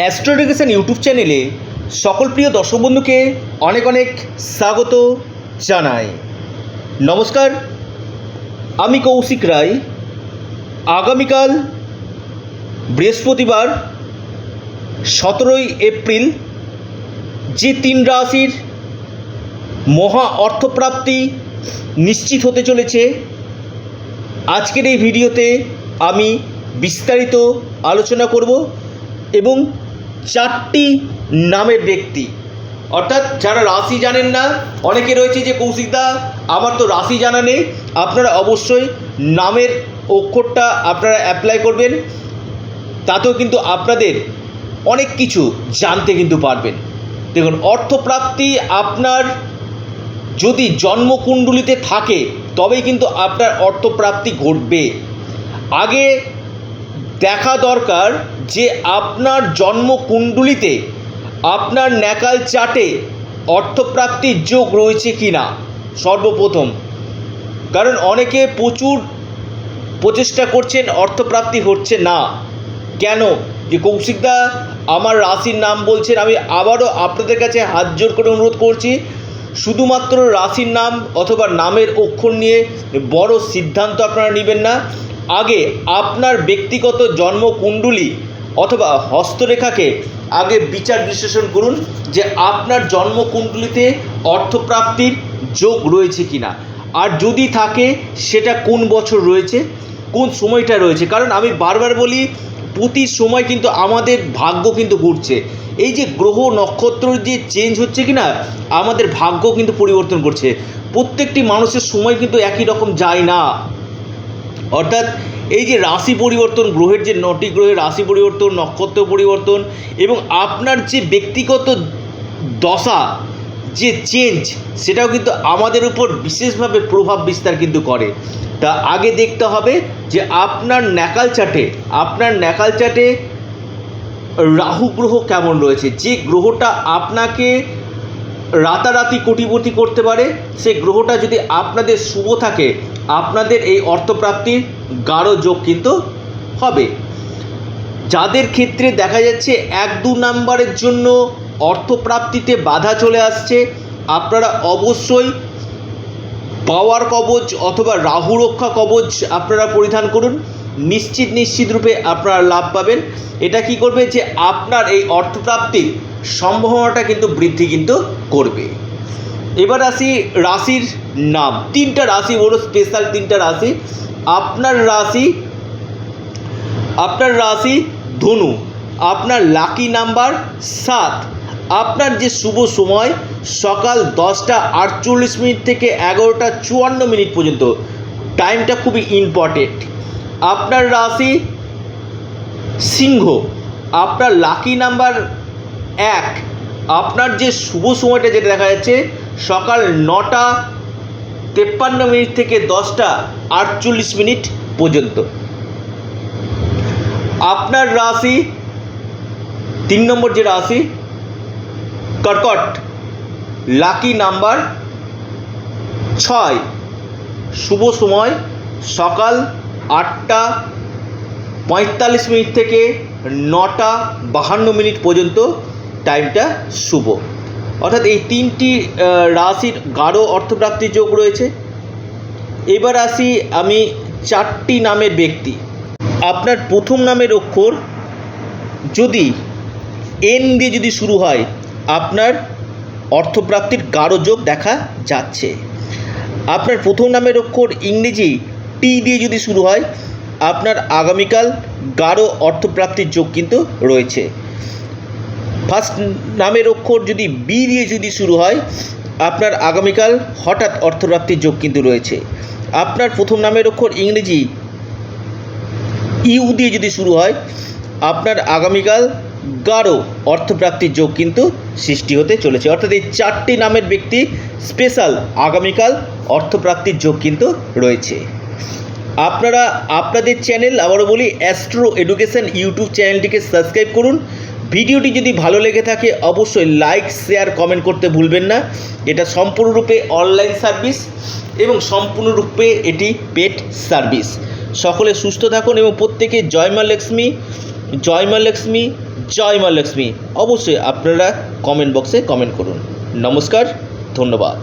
অ্যাস্ট্রোডিকেশন YouTube চ্যানেলে সকল প্রিয় দর্শক বন্ধুকে অনেক অনেক স্বাগত জানাই। নমস্কার, আমি কৌশিক রায়। আগামীকাল বৃহস্পতিবার, সতেরোই এপ্রিল, যে তিন রাশির মহা অর্থপ্রাপ্তি নিশ্চিত হতে চলেছে, আজকের এই ভিডিওতে আমি বিস্তারিত আলোচনা করব এবং চারটি নামের ব্যক্তি। অর্থাৎ যারা রাশি জানেন না, অনেকে রয়েছে যে কৌশিকদা আমার তো রাশি জানা নেই। আপনারা অবশ্যই নামের অক্ষরটা আপনারা অ্যাপ্লাই করবেন। তাতেও কিন্তু আপনাদের অনেক কিছু জানতে কিন্তু পারবেন। দেখুন, অর্থপ্রাপ্তি আপনার যদি জন্মকুণ্ডলিতে থাকে, তবেই কিন্তু আপনার অর্থপ্রাপ্তি ঘটবে। আগে দেখা দরকার যে আপনার জন্মকুণ্ডলিতে, আপনার ন্যাকাল চাটে অর্থপ্রাপ্তির যোগ রয়েছে কি না সর্বপ্রথম। কারণ অনেকে প্রচুর প্রচেষ্টা করছেন, অর্থপ্রাপ্তি হচ্ছে না। কেন? যে কৌশিকদা আমার রাশির নাম বলছেন, আমি আবারও আপনাদের কাছে হাত জোর করে অনুরোধ করছি, শুধুমাত্র রাশির নাম অথবা নামের অক্ষর নিয়ে বড় সিদ্ধান্ত আপনারা নেবেন না। আগে আপনার ব্যক্তিগত জন্মকুণ্ডলী অথবা হস্তরেখাকে আগে বিচার বিশ্লেষণ করুন যে আপনার জন্মকুণ্ডলিতে অর্থপ্রাপ্তির যোগ রয়েছে কি না আর যদি থাকে, সেটা কোন বছর রয়েছে, কোন সময়টা রয়েছে? কারণ আমি বারবার বলি, প্রতি সময় কিন্তু আমাদের ভাগ্য কিন্তু ঘুরছে। এই যে গ্রহ নক্ষত্র যে চেঞ্জ হচ্ছে কি না আমাদের ভাগ্য কিন্তু পরিবর্তন করছে। প্রত্যেকটি মানুষের সময় কিন্তু একই রকম যায় না। অর্থাৎ এই যে রাশি পরিবর্তন, গ্রহের যে নটি গ্রহের রাশি পরিবর্তন, নক্ষত্র পরিবর্তন এবং আপনার যে ব্যক্তিগত দশা, যে চেঞ্জ সেটাও কিন্তু আমাদের উপর বিশেষভাবে প্রভাব বিস্তার কিন্তু করে। তা আগে দেখতে হবে যে আপনার ন্যাকাল চাটে আপনার ন্যাকাল চাটে রাহু গ্রহ কেমন রয়েছে? যে গ্রহটা আপনাকে রাতারাতি কোটিপতি করতে পারে সেই গ্রহটা যদি আপনাদের শুভ থাকে, আপনাদের এই অর্থপ্রাপ্তির গাঢ় যোগ কিন্তু হবে। যাদের ক্ষেত্রে দেখা যাচ্ছে এক দু নাম্বারের জন্য অর্থপ্রাপ্তিতে বাধা চলে আসছে, আপনারা অবশ্যই পাওয়ার কবচ অথবা রাহু রক্ষা কবচ আপনারা পরিধান করুন। নিশ্চিত নিশ্চিত রূপে আপনারা লাভ পাবেন। এটা কি করবে যে আপনার এই অর্থপ্রাপ্তির সম্ভাবনাটা কিন্তু বৃদ্ধি কিন্তু করবে। এবার আসি রাশির নাম। তিনটা রাশি, বড় স্পেশাল তিনটা রাশি। আপনার রাশি আপনার রাশি ধনু। আপনার লাকি নাম্বার সাত। আপনার যে শুভ সময়, সকাল দশটা আটচল্লিশ মিনিট থেকে এগারোটা চুয়ান্ন মিনিট পর্যন্ত। টাইমটা খুবই ইম্পর্টেন্ট আপনার রাশি সিংহ। আপনার লাকি নাম্বার এক, আপনার যে শুভ সময়টা যেটা দেখা যাচ্ছে, সকাল নটা তেপ্পান্ন মিনিট থেকে দশটা আটচল্লিশ মিনিট পর্যন্ত। আপনার রাশি তিন নম্বর যে রাশি, কর্কট, লাকি নাম্বার ছয়। শুভ সময় সকাল আটটা পঁয়তাল্লিশ মিনিট থেকে নটা বাহান্ন মিনিট পর্যন্ত। টাইমটা শুভ। অর্থাৎ এই তিনটি রাশির গাঢ় অর্থপ্রাপ্তির যোগ রয়েছে। এবার আসি আমি চারটি নামের ব্যক্তি। আপনার প্রথম নামের অক্ষর, যদি এন দিয়ে যদি শুরু হয়, আপনার অর্থপ্রাপ্তির গাঢ় যোগ দেখা যাচ্ছে। আপনার প্রথম নামের অক্ষর ইংরেজি টি দিয়ে যদি শুরু হয়, আপনার আগামীকাল গাঢ় অর্থপ্রাপ্তির যোগ কিন্তু রয়েছে। ফার্স্ট নামের অক্ষর যদি বি দিয়ে যদি শুরু হয়, আপনার আগামীকাল হঠাৎ অর্থপ্রাপ্তির যোগ কিন্তু রয়েছে। আপনার প্রথম নামের অক্ষর ইংরেজি ইউ দিয়ে যদি শুরু হয়, আপনার আগামীকাল গাঢ় অর্থপ্রাপ্তির যোগ কিন্তু সৃষ্টি হতে চলেছে। অর্থাৎ এই চারটি নামের ব্যক্তি স্পেশাল আগামীকাল অর্থপ্রাপ্তির যোগ কিন্তু রয়েছে। আপনারা, আপনাদের চ্যানেল আবারও বলি, অ্যাস্ট্রো এডুকেশন ইউটিউব চ্যানেলটিকে সাবস্ক্রাইব করুন। ভিডিওটি যদি ভালো লেগে থাকে, অবশ্যই লাইক শেয়ার কমেন্ট করতে ভুলবেন না। এটা সম্পূর্ণরূপে অনলাইন সার্ভিস এবং সম্পূর্ণরূপে এটি পেড সার্ভিস সকলে সুস্থ থাকুন এবং প্রত্যেকে জয়মা লক্ষ্মী, জয় মা লক্ষ্মী, জয় মা লক্ষ্মী। অবশ্যই আপনারা কমেন্ট বক্সে কমেন্ট করুন। নমস্কার, ধন্যবাদ।